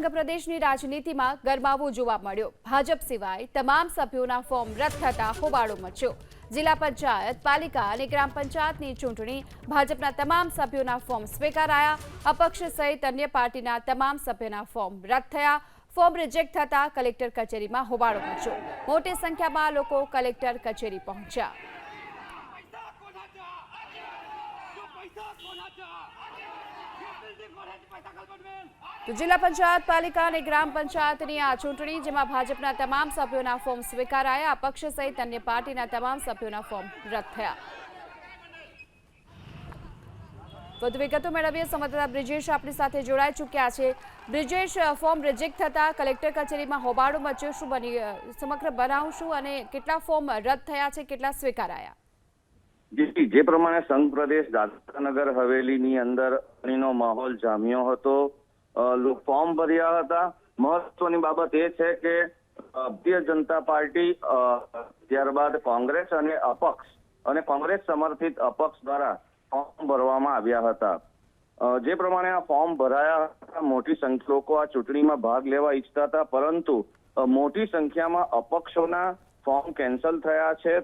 સંઘ રાજનીતિમાં ગરમાવો જોવા મળ્યો. ભાજપ સિવાય તમામ સભ્યોના ફોર્મ રદ થતા હોબાળો મચ્યો. જિલ્લા પંચાયત, પાલિકા અને ગ્રામ પંચાયતની ચૂંટણી ભાજપના તમામ સભ્યોના ફોર્મ સ્વીકારાયા. અપક્ષ સહિત અન્ય પાર્ટીના તમામ સભ્યોના ફોર્મ રદ થયા. ફોર્મ રિજેક્ટ થતા કલેક્ટર કચેરીમાં હોબાળો મચ્યો. મોટી સંખ્યામાં લોકો કલેક્ટર કચેરી પહોંચ્યા. જિલ્લા પંચાયત પાલિકા અને ગ્રામ પંચાયતની આ ચૂંટણી, જેમાં ભાજપના તમામ સભ્યોના ફોર્મ સ્વીકારાયા. અપક્ષ સહિત અન્ય પાર્ટીના તમામ સભ્યોના ફોર્મ રદ થયા. વધુ વિગતો મેળવીએ. સંવાદદાતા બ્રિજેશ આપણી સાથે જોડાઈ ચૂક્યા છે. બ્રિજેશ, ફોર્મ રિજેક્ટ થતા કલેક્ટર કચેરીમાં હોબાળો મચ્યો. શું બની સમગ્ર બનાવશું અને કેટલા ફોર્મ રદ થયા છે, કેટલા સ્વીકારાયા? જી, જે પ્રમાણે સંઘ પ્રદેશ દાદરાનગર હવેલીની અંદર ચૂંટણીનો માહોલ જામ્યો હતો લોકો ફોર્મ ભર્યા હતા. મહત્વની બાબત એ છે કે ભારતીય જનતા પાર્ટી ત્યારબાદ કોંગ્રેસ અને અપક્ષ, અને કોંગ્રેસ સમર્થિત અપક્ષ દ્વારા ફોર્મ ભરવામાં આવ્યા હતા. જે પ્રમાણે આ ફોર્મ ભરાયા હતા, મોટી સંખ્યા લોકો આ ચૂંટણીમાં ભાગ લેવા ઈચ્છતા હતા, પરંતુ મોટી સંખ્યામાં અપક્ષોના ફોર્મ કેન્સલ થયા છે.